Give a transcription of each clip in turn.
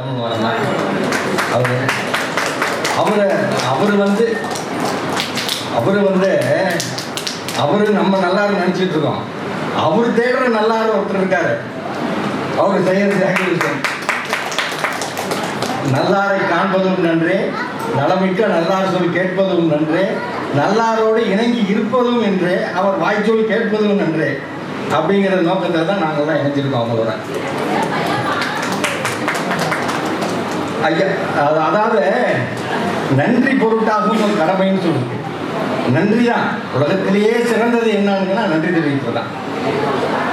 தமிழ் வரலாம் அவர் அவரை அவர் வந்து அவர் வந்து அவரு நம்ம நல்லா நினச்சிட்டு இருக்கோம். அவர் தேடுற நல்லா ஒருத்தர் இருக்காரு. அவர் செய்யறது நல்லாரை காண்பதும் நன்றே. நலமிக்க நல்லார் சொல்லி கேட்பதும் நன்றே. நல்லாரோடு இணங்கி இருப்பதும் என்று. அவர் வாய்ச்சொல் கேட்பதும் நன்றே. அப்படிங்கிற நோக்கத்தை தான் நாங்கள் தான் இணைஞ்சிருக்கோம் அவங்களோட. ஐயா அது- அதாவது நன்றி பொருட்டாகவும் ஒரு கடமைன்னு சொல்லுது. நன்றி தான் உலகத்திலேயே சிறந்தது என்னன்னா நன்றி தெரிவிப்பது தான்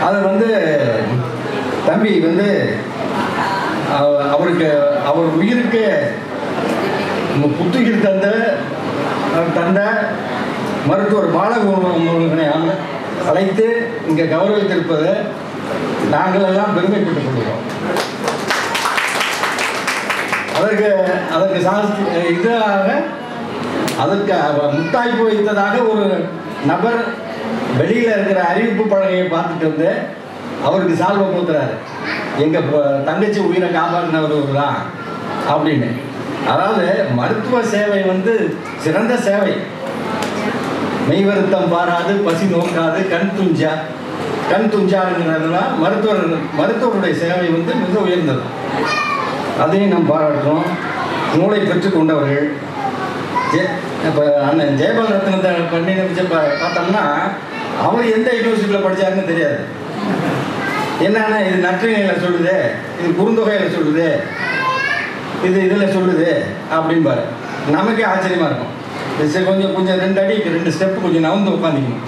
அது வந்து தம்பி வந்து அவ- அவருக்கு அவர் உயிருக்கு புத்துயிர் தந்த தந்த மருத்துவர் பாலகுருமனை அழைத்து இங்கே கௌரவித்திருப்பது நாங்கள் எல்லாம் பெருமைப்பட்டுக் கொள்கிறோம். அதற்கு அதற்கு சாஸ்தி இதாக அதற்கு முத்தாய்ப்பு வைத்ததாக ஒரு நபர் வெளியில் இருக்கிற அறிவிப்பு பழகையை பார்த்துட்டு வந்து அவருக்கு சால்வை கொடுத்துறாரு எங்கள் தங்கச்சி உயிரை காப்பாற்றினவர் தான் அப்படின்னு. அதாவது மருத்துவ சேவை வந்து சிறந்த சேவை. மெய் வருத்தம் பாராது பசி நோக்காது கண் துஞ்சா. கண் துஞ்சாருங்கிறதுனா மருத்துவர் மருத்துவருடைய சேவை வந்து மிக உயர்ந்தது. அதையும் நாம் பாராட்டுறோம் நூலை பெற்று கொண்டவர்கள். ஜெ இப்போ அண்ணன் ஜெயபால் ரத்னத்தை பண்ணி பார்த்தோம்னா அவர் எந்த யூனிவர்சிட்டியில் படித்தாருன்னு தெரியாது. என்னன்னா இது நற்றினையில் சொல்லுது இது குறுந்தொகையில் சொல்லுது இது இதில் சொல்லுது அப்படின்பாரு நமக்கே ஆச்சரியமாக இருக்கும். இது சரி கொஞ்சம் கொஞ்சம் ரெண்டு அடி ரெண்டு ஸ்டெப் கொஞ்சம் நவந்து உட்காந்துக்கணும்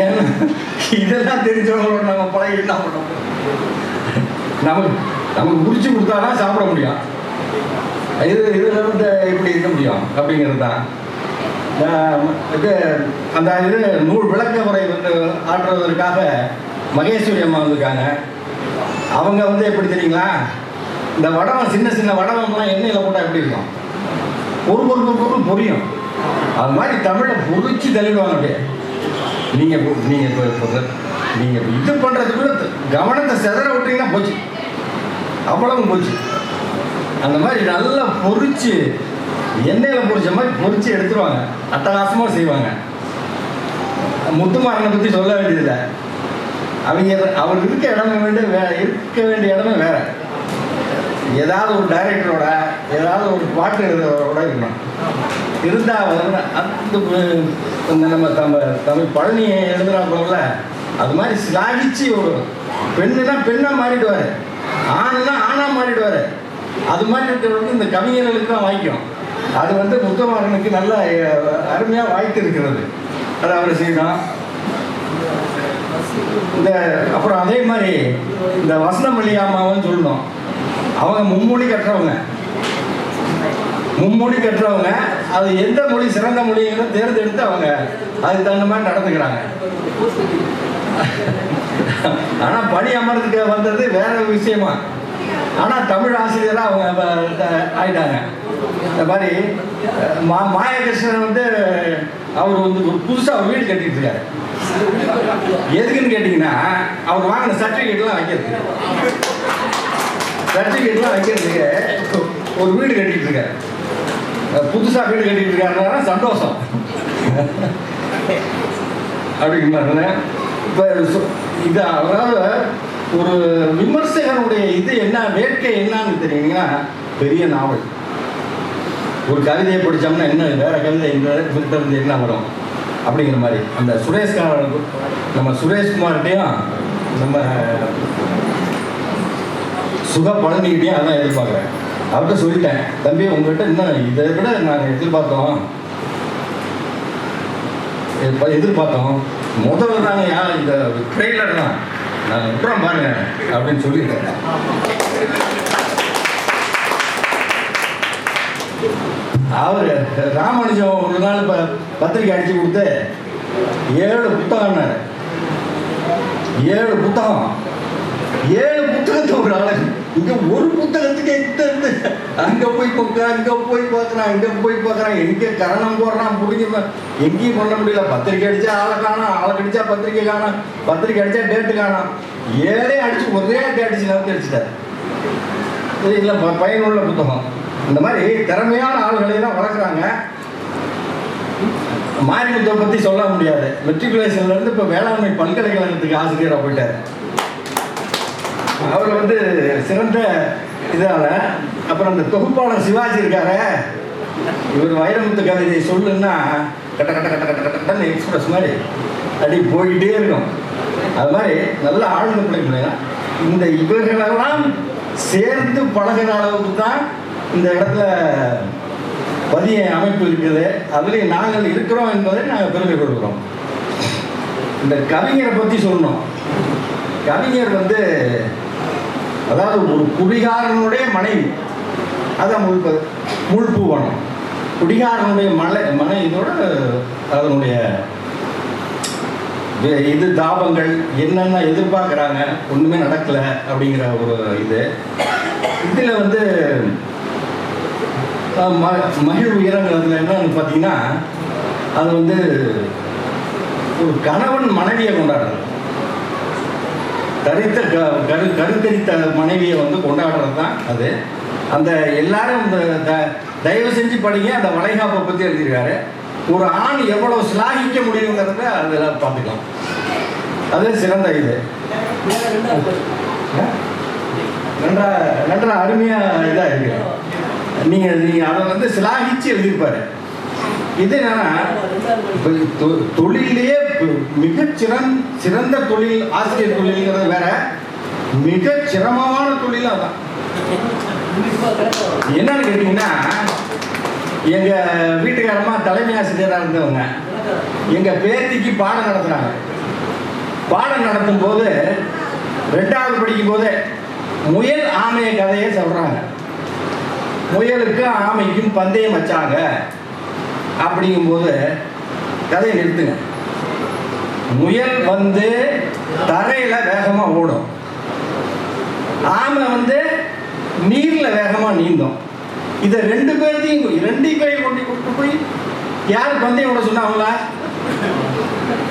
ஏன்னா இதெல்லாம் தெரிஞ்சவங்களோட நம்ம பழகி என்ன பண்ணோம் நமக்கு நமக்கு பிடிச்சி கொடுத்தாதான் சாப்பிட முடியும். இது இதில் எப்படி இப்படி இருக்க முடியும்? அப்படிங்கிறது தான். இது அந்த இது நூல் விளக்க முறை வந்து ஆற்றுவதற்காக மகேஸ்வரி அம்மா வந்திருக்காங்க. அவங்க வந்து எப்படி தெரியுங்களா? இந்த வடவம் சின்ன சின்ன வடவம்லாம் எண்ணெயில் போட்டால் எப்படி இருக்கும்? ஒரு பொருள் பொருள் புரியும். அது மாதிரி தமிழை பொறிச்சு தள்ளிடுவாங்க அப்படியே. நீங்கள் நீங்கள் இப்போ நீங்கள் இது பண்ணுறதுக்குள்ள கவனத்தை செதற விட்டீங்கன்னா போச்சு. அவ்வளவு போச்சு அந்த மாதிரி நல்லா பொறிச்சு எண்ணெயில் பொறிச்ச மாதிரி பொறிச்சு எடுத்துருவாங்க. அட்டகாசமாக செய்வாங்க. முத்துமாறனை பற்றி சொல்ல வேண்டியதில்லை. அவங்க அவர் இருக்க இடம் வேண்டிய வே இருக்க வேண்டிய இடமே வேற. ஏதாவது ஒரு டைரக்டரோட ஏதாவது ஒரு பாட்டு எழுதுறவரோட இருக்கணும். இருந்தால் வந்து அந்த நம்ம தம்ப தமிழ் பழனியை எழுதுறாப்புல அது மாதிரி சிலாகிச்சு ஒரு பெண்ணுனா பெண்ணாக மாறிடுவார். ஆணுனா ஆணாக மாறிடுவார். அது மாதிரி இருக்கிறவங்க இந்த கவிஞர்களுக்கு தான் வாய்க்கும். அது வந்து முத்தமாறனுக்கு நல்ல அருமையாக வாய்த்து இருக்கிறது. அது அவர் செய்யணும் இந்த அப்புறம் அதே மாதிரி இந்த வசனமல்லி அம்மாவும் சொல்லணும் அவங்க மும்மொழி கற்றவங்க. மும்மொழி கற்றவங்க. அது எந்த மொழி சிறந்த மொழிங்கிறத தேர்ந்தெடுத்து அவங்க அதுக்கு தகுந்த மாதிரி நடந்துக்கிறாங்க. ஆனால் பணி அமர்றதுக்கு வந்தது வேற விஷயமா? ஆனால் தமிழ் ஆசிரியராக அவங்க ஆயிட்டாங்க. இந்த மாதிரி மா மாயகிருஷ்ணன் வந்து அவர் வந்து ஒரு புதுசாக வீடு கட்டிட்டு இருக்காரு எதுக்குன்னு கேட்டிங்கன்னா அவர் வாங்கின சர்டிஃபிகேட்லாம் வைக்கிறதுக்கு சர்டிஃபிகேட்லாம் வைக்கிறதுக்கு ஒரு வீடு கட்டிட்டு இருக்காரு புதுசாக வீடு கட்டிட்டு இருக்காருன்னா சந்தோஷம். அப்படிங்கிறாங்க மாதிரி இது அதாவது ஒரு விமர்சகனுடைய இது என்ன வேட்கை என்னன்னு தெரியுங்கன்னா பெரிய நாவல். ஒரு கவிதையை படித்தோம்னா என்ன வேற கவிதை இந்த இருந்து என்ன வரும்? அப்படிங்கிற மாதிரி. அந்த சுரேஷ்காரன் நம்ம சுரேஷ்குமார்கிட்டையும் நம்ம சுக பழனிக்கிட்டையும் அதான் எதிர்பார்க்குறேன். அவர்கிட்ட சொல்லிட்டேன் தம்பி உங்கள்கிட்ட இன்னும் இதை விட நாங்கள் எதிர்பார்த்தோம். எதிர்பார்த்தோம். முதல்ல தாங்க யார் இந்த ட்ரெய்லர் தான் நான் விட்டுறோம் பாருங்க அப்படின்னு சொல்லியிருக்கேன் அவர் ராமானுஜம் ஒரு நாள் இப்போ பத்திரிக்கை அடிச்சு கொடுத்து ஏழு புத்தகம் ஏழு புத்தகம். ஏழு புத்தகத்தை ஒரு ஆளு இங்க ஒரு புத்தகத்துக்கு எந்த இருந்து. அங்க போய் பார்க்க இங்கே போய் பார்க்கறான் இங்க போய் பார்க்கறான் எங்கே கரணம் போடுறான் முடிஞ்ச எங்கேயும் பண்ண முடியல. பத்திரிக்கை அடிச்சா ஆளை காணும் ஆளை அடித்தா பத்திரிக்கை காணும் பத்திரிக்கை அடிச்சா டேட்டு காணும். ஏழே அடிச்சு ஒரே அடிச்சு நகர்த்தி அடிச்சிட்டாரு. இல்லை பயனுள்ள புத்தகம். இந்த மாதிரி திறமையான ஆளுகளை தான் வளர்க்குறாங்க. மாரிமுத்தை பற்றி சொல்ல முடியாது. மெட்ரிகுலேஷன்லேருந்து இப்போ வேளாண்மை பல்கலைக்கழகத்துக்கு ஆசிரியராக போயிட்டார். அவர் வந்து சிறந்த இதால. அப்புறம் அந்த தொகுப்பாளர் சிவாஜி இருக்காரே. இவர் வைரமுத்து கவிதை சொல்லுன்னா கட்ட கட்ட கட்ட கட்ட கட்டன்னு எக்ஸ்பிரஸ் மாதிரி அப்படி போயிட்டே இருக்கும். அது மாதிரி நல்ல ஆழ்ந்த பிள்ளைங்க இந்த இவர்களெல்லாம் சேர்ந்து பழகுற அளவுக்கு தான் இந்த இடத்துல பதிய அமைப்பு இருக்குது. அதுலேயும் நாங்கள் இருக்கிறோம் என்பதை நாங்கள் பெருமை கொள்கிறோம். இந்த கவிஞரை பற்றி சொல்லணும். கவிஞர் வந்து அதாவது ஒரு குடிகாரனுடைய மனைவி. அதான் முழுப்பது முழுப்புவனம் குடிகாரனுடைய மலை மனைவியோட அதனுடைய இது தாபங்கள் என்னென்ன எதிர்பார்க்குறாங்க ஒன்றுமே நடக்கலை அப்படிங்கிற ஒரு இது. இதில் வந்து ம மகிழ் உயரங்கிறதுல என்னன்னு பார்த்தீங்கன்னா அது வந்து ஒரு கணவன் மனைவியை கொண்டாடுறது. தரித்த க- கரு கருத்தரித்த மனைவியை வந்து கொண்டாடுறது தான் அது. அந்த எல்லாரும் இந்த த- தயவு செஞ்சு படிங்க அந்த வளைகாப்பை பற்றி எழுதியிருக்காரு. ஒரு ஆண் எவ்வளவு சிலாகிக்க முடியுங்கிறத அதில் பார்த்துக்கலாம். அது சிறந்த இது. நன்றா நன்றா அருமையாக இதாக இருக்கு. நீங்கள் நீங்கள் அதை வந்து சிலாகிச்சு எழுதியிருப்பாரு. இது என்னன்னா தொழிலே தொ- தொழிலேயே சிறந்த தொழில் ஆசிரியர் தொழில்ங்கிறது வேற. மிக சிரமமான தொழில் அதான் என்னன்னு கேட்டிங்கன்னா எங்க வீட்டுக்காரமா தலைமை ஆசிரியராக இருந்தவங்க எங்க பேத்திக்கு பாடம் நடத்துறாங்க. பாடம் நடத்தும் போது ரெண்டாவது படிக்கும் போது முயல் ஆமைய கதையை சொல்றாங்க. முயலுக்கும் ஆமைக்கும் பந்தயம் வச்சாங்க. அப்படிங்கும்போது கதையை நிறுத்துங்க. முயல் வந்து தரையில வேகமா ஓடும். ஆமை வந்து நீர்ல வேகமா நீந்தோம். இதை ரெண்டு பேர்த்தையும் ரெண்டு பேரையும் கொண்டு கொண்டு போய் யார் பந்தயம் விட சொன்னாங்களா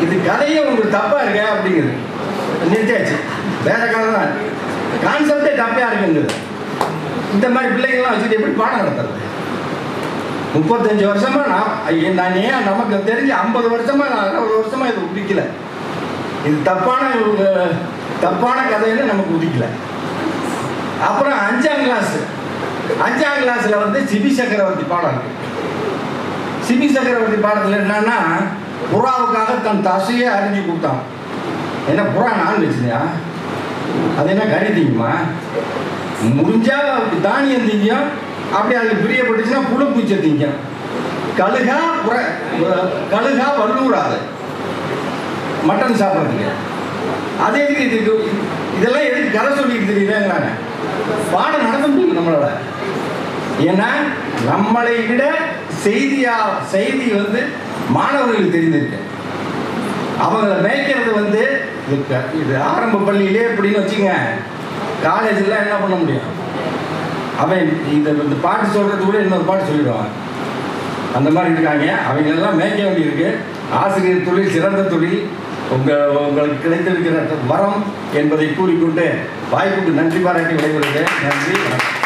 இது கதையே உங்களுக்கு தப்பா இருக்க அப்படிங்குது. நிறுத்தியாச்சு. வேற கதை தான். கான்செப்டே தப்பா இருக்குங்குது. இந்த மாதிரி பிள்ளைங்கள்லாம் வச்சுட்டு எப்படி பாடம் நடத்துறது? முப்பத்தஞ்சு வருஷமா நான் நான் ஏன் நமக்கு தெரிஞ்சு ஐம்பது வருஷமா நான் அறுபது வருஷமா இது உதிக்கல. இது தப்பான ஒரு, தப்பான கதையில நமக்கு உதிக்கல. அப்புறம் அஞ்சாம் கிளாஸ் அஞ்சாம் கிளாஸ்ல வந்து சிபி சக்கரவர்த்தி பாடம் இருக்கு சிபி சக்கரவர்த்தி பாடத்துல என்னன்னா புறாவுக்காக தன் தசையை அறிஞ்சு கொடுத்தான். என்ன புறா நான் வச்சுனியா அது என்ன கறி திங்குமா முடிஞ்சா தானியம் திங்கும் அப்படி அதுக்கு பிரியப்பட்டுச்சுன்னா புழு திங்கும் கழுகா புற கழுகா வல்லூராது மட்டன் சாப்பிட்றதுக்கு அதே எதுக்கு இதுக்கு இதெல்லாம் எதுக்கு கதை சொல்லிட்டு தெரியலங்கிறாங்க பாடம் நடத்த முடியும் நம்மளோட ஏன்னா நம்மளை விட செய்தியா செய்தி வந்து மாணவர்களுக்கு தெரிந்திருக்கு. அவங்கள மேய்க்கிறது வந்து இது இது ஆரம்ப பள்ளியிலே எப்படின்னு வச்சுங்க காலேஜில் என்ன பண்ண முடியும்? அவன் இந்த இந்த பாட்டு சொல்கிறது கூட இன்னொரு பாட்டு சொல்லிடுவான். அந்த மாதிரி இருக்காங்க. அவங்களெல்லாம் மேய்க்க வேண்டியிருக்கு. ஆசிரியர் தொழில் சிறந்த தொழில். உங்கள் உங்களுக்கு கிடைத்திருக்கிற வரம் என்பதை கூறிக்கொண்டு வாய்ப்புக்கு நன்றி பாராட்டி விடைபெறுகிறேன். நன்றி வணக்கம்.